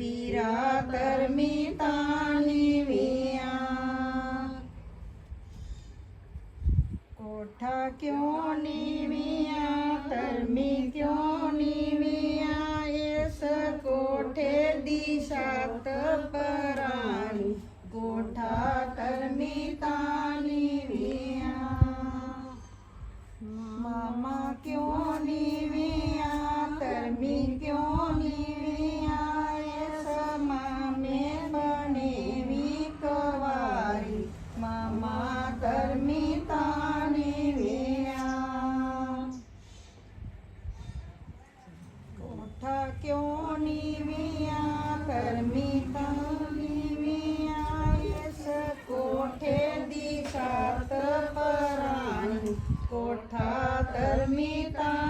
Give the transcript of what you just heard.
वीरा कर्मी कोठा क्यों नीविया कर्मी क्यों नीविया इस कोठे दिशात परानी कोठा कर्मी तानी मामा क्यों नी उठा क्यों नीविया? कर्मी नीविया। यस कोठे दिशात पराणी कोठा धर्मिता